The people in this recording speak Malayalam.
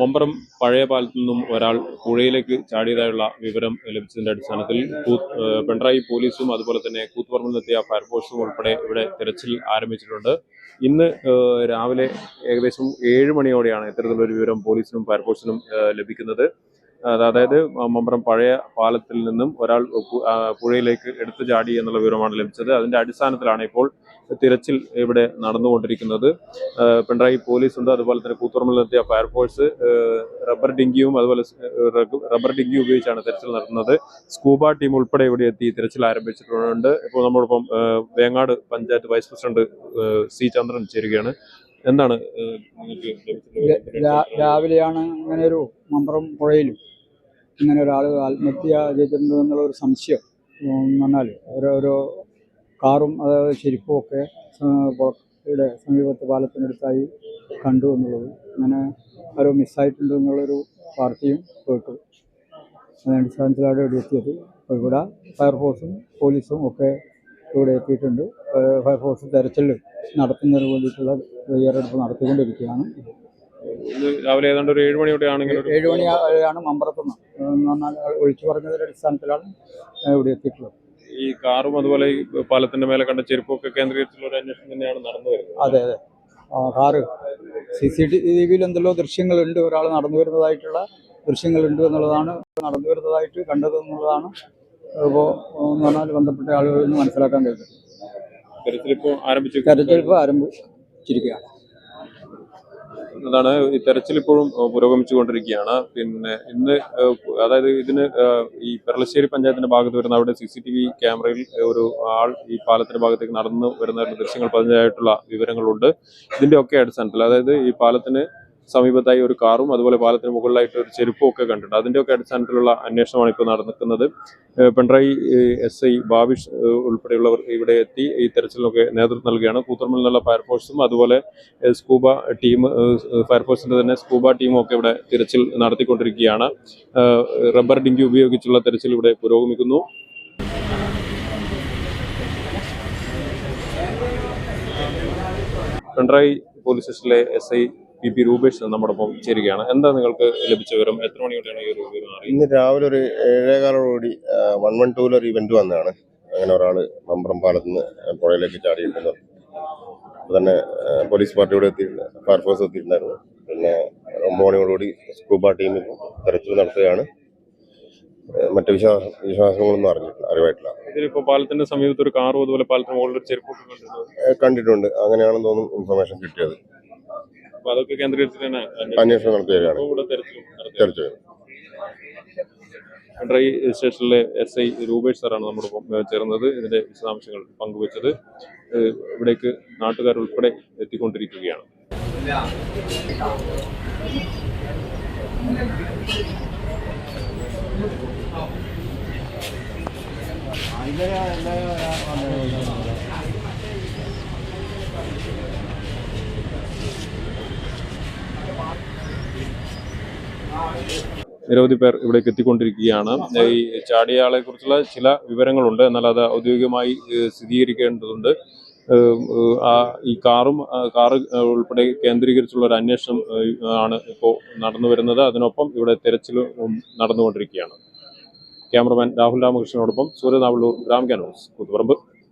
മമ്പറം പഴയ പാലത്തിൽ നിന്നും ഒരാൾ പുഴയിലേക്ക് ചാടിയതായുള്ള വിവരം ലഭിച്ചതിന്റെ അടിസ്ഥാനത്തിൽ പിണറായി പോലീസും അതുപോലെ തന്നെ കൂത്തുപറമ്പിൽ നിന്നെത്തിയ ഫയർഫോഴ്സും ഉൾപ്പെടെ ഇവിടെ തിരച്ചിൽ ആരംഭിച്ചിട്ടുണ്ട്. ഇന്ന് രാവിലെ ഏകദേശം ഏഴ് മണിയോടെയാണ് ഇത്തരത്തിലൊരു വിവരം പോലീസിനും ഫയർഫോഴ്സിനും ലഭിക്കുന്നത്. അതായത് മമ്പറം പഴയ പാലത്തിൽ നിന്നും ഒരാൾ പുഴയിലേക്ക് എടുത്തു ചാടി എന്നുള്ള വിവരമാണ് ലഭിച്ചത്. അതിന്റെ അടിസ്ഥാനത്തിലാണ് ഇപ്പോൾ തിരച്ചിൽ ഇവിടെ നടന്നുകൊണ്ടിരിക്കുന്നത്. പിണറായി പോലീസ് ഉണ്ട് അതുപോലെ തന്നെ കൂത്തുറമ്പിലെത്തിയ ഫയർഫോഴ്സ് റബ്ബർ ഡിങ്കിയും അതുപോലെ റബ്ബർ ഡിങ്കി ഉപയോഗിച്ചാണ് തിരച്ചിൽ നടത്തുന്നത്. സ്കൂബ ടീം ഉൾപ്പെടെ ഇവിടെ എത്തി തിരച്ചിൽ ആരംഭിച്ചിട്ടുണ്ട്. ഇപ്പോൾ നമ്മളിപ്പം Vengad panchayat vice president C Chandran ചേരുകയാണ്. എന്താണ് രാവിലെയാണ് ഇങ്ങനെ ഒരു മമ്പറം പുഴയിലും ഇങ്ങനെ ഒരാൾ ആത്മഹത്യ ചെയ്തിട്ടുണ്ട് എന്നുള്ള ഒരു സംശയം ഉം, എന്ന് പറഞ്ഞാൽ ഓരോരോ കാറും അതായത് ചെരുപ്പും ഒക്കെ ഇവിടെ സമീപത്ത് പാലത്തിനടുത്തായി കണ്ടു എന്നുള്ളത്. അങ്ങനെ ആരോ മിസ്സായിട്ടുണ്ട് എന്നുള്ളൊരു വാർത്തയും കേട്ടു. അതിനടിസ്ഥാനത്തിലാണ് ഇവിടെ എത്തിയത് അപ്പോൾ ഇവിടെ ഫയർഫോഴ്സും പോലീസും ഒക്കെ ഇവിടെ എത്തിയിട്ടുണ്ട്. ഫയർഫോഴ്സ് തെരച്ചിൽ നടത്തുന്നതിന് വേണ്ടിയിട്ടുള്ള തയ്യാറെടുപ്പ് നടത്തിക്കൊണ്ടിരിക്കുകയാണ്. രാവിലെ ഏതാണ്ട് ഒരു ഏഴ് മണിയോടെയാണ് ഇങ്ങനെ ഏഴ് മണിയാണ് മമ്പറത്തുനിന്ന്. എന്ന് പറഞ്ഞാൽ ഒഴിച്ചു പറഞ്ഞതിന്റെ അടിസ്ഥാനത്തിലാണ് ഇവിടെ എത്തിയിട്ടുള്ളത്. ഈ കാറും അതുപോലെ ഈ പാലത്തിന്റെ മേലെ കണ്ട ചെരുപ്പൊക്കെ കേന്ദ്രീകരിച്ചുള്ള ഒരു അന്വേഷണം തന്നെയാണ് നടന്നു വരുന്നത്. അതെ അതെ. ആ കാറ് സി സി ടി വിയിൽ എന്തെല്ലോ ദൃശ്യങ്ങളുണ്ട്. ഒരാൾ നടന്നു വരുന്നതായിട്ടുള്ള ദൃശ്യങ്ങളുണ്ട് എന്നുള്ളതാണ് നടന്നു വരുന്നതായിട്ട് കണ്ടത് എന്നുള്ളതാണ്. ഇപ്പോൾ എന്ന് പറഞ്ഞാൽ ബന്ധപ്പെട്ട ആളുകളിൽ നിന്ന് മനസ്സിലാക്കാൻ കഴിയുന്നത് തെരച്ചിലിപ്പോൾ ആരംഭിച്ചു. തെരഞ്ഞെടുപ്പ് ആരംഭിച്ചിരിക്കുകയാണ്. അതാണ് ഈ തെരച്ചിൽ ഇപ്പോഴും പുരോഗമിച്ചുകൊണ്ടിരിക്കുകയാണ്. പിന്നെ ഇന്ന് അതായത് ഇതിന് ഈ പെരളശ്ശേരി പഞ്ചായത്തിന്റെ ഭാഗത്ത് വരുന്ന അവിടെ സി സി ടി വി ക്യാമറയിൽ ഒരു ആൾ ഈ പാലത്തിന്റെ ഭാഗത്തേക്ക് നടന്നു വരുന്ന ദൃശ്യങ്ങൾ പതിഞ്ഞതായിട്ടുള്ള വിവരങ്ങളുണ്ട്. ഇതിന്റെ ഒക്കെ അടിസ്ഥാനത്തിൽ അതായത് ഈ പാലത്തിന് സമീപത്തായി ഒരു കാറും അതുപോലെ പാലത്തിന് മുകളിലായിട്ട് ഒരു ചെരുപ്പും ഒക്കെ കണ്ടിട്ടുണ്ട്. അതിന്റെയൊക്കെ അടിസ്ഥാനത്തിലുള്ള അന്വേഷണമാണ് ഇപ്പോൾ നടക്കുന്നത് പിണറായി എസ് ഐ ബാബിഷ് ഉൾപ്പെടെയുള്ളവർ ഇവിടെ എത്തി ഈ തെരച്ചിലിനൊക്കെ നേതൃത്വം നൽകുകയാണ്. കൂത്തുറമ്പിൽ നിന്നുള്ള ഫയർഫോഴ്സും അതുപോലെ സ്കൂബ ടീം ഫയർഫോഴ്സിന്റെ തന്നെ സ്കൂബ ടീമും ഒക്കെ ഇവിടെ തിരച്ചിൽ നടത്തിക്കൊണ്ടിരിക്കുകയാണ്. റബ്ബർ ഡിങ്കി ഉപയോഗിച്ചുള്ള തെരച്ചിൽ ഇവിടെ പുരോഗമിക്കുന്നു. പിണറായി പോലീസ് സ്റ്റേഷനിലെ S I P P Rupesh നമ്മോടൊപ്പം ചേരുകയാണ്. എന്താ നിങ്ങൾക്ക് ലഭിച്ച വിവരം? എത്ര മണിയോടെയാണ് ഈ ഒരു വിവരം അറിയുന്നത്? ഇന്ന് രാവിലെ ഒരു ഏഴേകാലോടുകൂടി വൺ വൺ ടൂവിൽ ഒരു ഇവന്റ് വന്നതാണ്. അങ്ങനെ ഒരാൾ മമ്പറം പാലത്ത് നിന്ന് പുഴയിലേക്ക് ചാടിയിട്ടുണ്ടെന്ന് അപ്പോൾ തന്നെ പോലീസ് പാർട്ടിയോട് എത്തിയിരുന്നു എത്തിയിട്ടുണ്ട് ഫയർഫോഴ്സ് എത്തിയിട്ടുണ്ടായിരുന്നു. പിന്നെ ഒമ്പത് മണിയോടുകൂടി സ്കൂബ ടീം തെരച്ചിൽ നടത്തുകയാണ്. മറ്റു വിശ്വാസ വിശ്വാസങ്ങളൊന്നും അറിഞ്ഞിട്ടില്ല അറിവായിട്ടില്ല. ഇതിലിപ്പോ പാലത്തിന്റെ സമീപത്ത് ഒരു കാറും അതുപോലെ പാലത്തിന് മുകളിൽ ചെരുപ്പൊക്കെ കണ്ടിട്ടുണ്ട്. കണ്ടിട്ടുണ്ട്. അങ്ങനെയാണെന്ന് തോന്നുന്നു ഇൻഫർമേഷൻ കിട്ടിയത്. അതൊക്കെ കേന്ദ്രീകരിച്ചിട്ട് തന്നെ അന്വേഷണം നടത്തുകയാണ് തെരച്ചിലും പിണറായി സ്റ്റേഷനിലെ എസ് ഐ രൂപേഷ് സാറാണ് നമ്മോടൊപ്പം ഏഹ് ചേർന്നത്. ഇതിന്റെ വിശദാംശങ്ങൾ പങ്കുവച്ചത് ഇവിടേക്ക് നാട്ടുകാരുൾപ്പെടെ എത്തിക്കൊണ്ടിരിക്കുകയാണ്. നിരവധി പേർ ഇവിടേക്ക് എത്തിക്കൊണ്ടിരിക്കുകയാണ്. ഈ ചാടിയാളെ കുറിച്ചുള്ള ചില വിവരങ്ങളുണ്ട്. എന്നാൽ അത് ഔദ്യോഗികമായി സ്ഥിരീകരിക്കേണ്ടതുണ്ട്. ആ ഈ കാറും കാറ് ഉൾപ്പെടെ കേന്ദ്രീകരിച്ചുള്ള ഒരു അന്വേഷണം ആണ് ഇപ്പോൾ നടന്നു വരുന്നത്. അതിനൊപ്പം ഇവിടെ തെരച്ചിലും നടന്നുകൊണ്ടിരിക്കുകയാണ്. ക്യാമറമാൻ രാഹുൽ രാമകൃഷ്ണനോടൊപ്പം സൂര്യനാവള്ളൂർ ഗ്രാം ക്യാനോസ് കൂത്തുപറമ്പ്